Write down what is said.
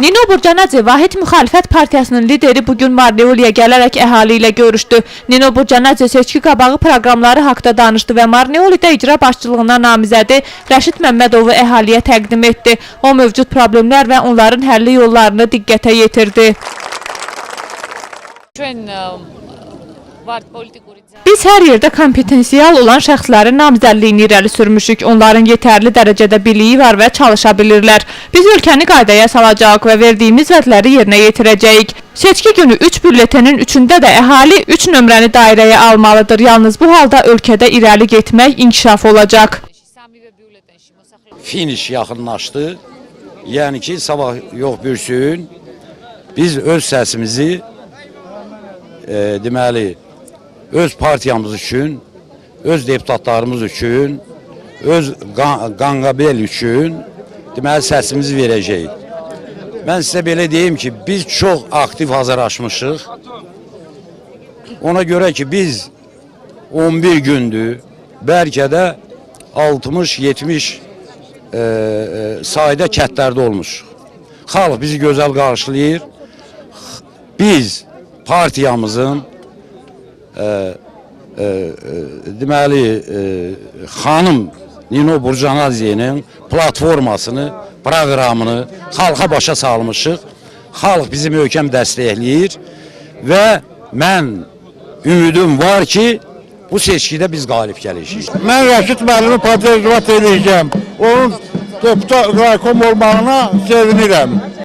Nino Burcanazi Vahid Müxalifət Partiyasının lideri bugün Marneoliyə gələrək əhali ilə görüşdü. Nino Burcanazi seçki qabağı proqramları haqqında danışdı və Marneolidə icra başçılığına namizədi Rəşid Məmmədovu əhaliyə təqdim etdi. O mövcud problemlər və onların həlli yollarını diqqətə yetirdi. ჩვენ Biz hər yerdə kompetensiyal olan şəxslərin namizədliyini irəli sürmüşük. Onların yetərli dərəcədə biliyi var və çalışa bilirlər. Biz ölkəni qaydaya salacağıq və verdiyimiz vədləri yerinə yetirəcəyik. Seçki günü 3 bülletenin 3-də də əhali 3 nömrəni dairəyə almalıdır. Yalnız bu halda ölkədə irəli getmək inkişaf olacaq. Finiş yaxınlaşdı. Yəni ki, sabah yox bürsün. Biz öz səsimizi e, deməli, öz partiyamız üçün, öz deputatlarımız üçün, öz qan- Qanqabel üçün deməli səsimizi verəcəyik. Mən sizə belə deyim ki, biz çox aktiv hazırlaşmışıq. Ona görə ki, biz 11 gündür, bəlkə də 60-70 e, e, sayda kətlərdə olmuşuq. Xalq bizi gözəl qarşılayır. Biz partiyamızın deməli e, xanım Nino Burcanaziyenin platformasını, proqramını xalqa başa salmışıq. Xalq bizi möhkəm dəstəkləyir və mən ümidim var ki, bu seçkidə biz qalib gələcəyik. Mən Rəşid müəllimi partiyaya icrat edəcəm. Onun deputat raykom olmağına sevinirəm.